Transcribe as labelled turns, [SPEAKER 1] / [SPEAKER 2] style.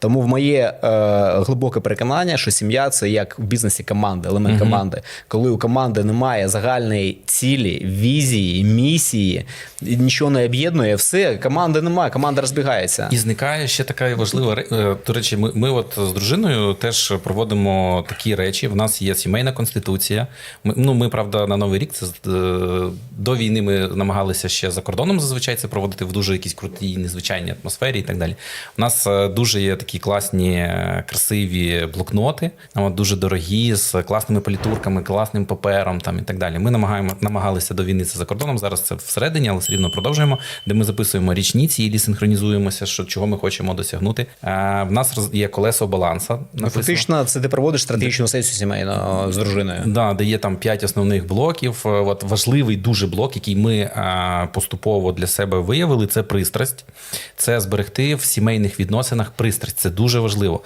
[SPEAKER 1] Тому в моє е, глибоке переконання, що сім'я це як в бізнесі команда, елемент команди. Коли у команди немає загальної цілі, візії, місії, нічого не об'єднує, все, команди немає, команда розбігається.
[SPEAKER 2] І зникає ще така важлива е, До речі, ми, ми от з дружиною теж проводимо такі речі. В нас є сімейна конституція. Ми, ну, ми, правда, на Новий рік це е, до війни ми намагалися ще за кордоном зазвичай це проводити в дуже якійсь крутій, незвичайній атмосфері і так далі. У нас е, дуже є такі класні, е, красиві блокноти, от, дуже дорогі, з класними політурками, класним папером там, і так далі. Ми намагаємо, намагалися до війни це за кордоном. Зараз це всередині, але все рівно продовжуємо, де ми записуємо річні цілі, синхронізуємося, що чого ми хочемо досягнути. Е, в нас є колесо баланса. написано.
[SPEAKER 1] Фактично, це ти проводиш стратегічну сесію сімейну з дружиною.
[SPEAKER 2] Да, де є там п'ять основних блоків. Е, От важливий дуже блок, який ми поступово для себе виявили, це пристрасть. Це зберегти в сімейних відносинах пристрасть. Це дуже важливо.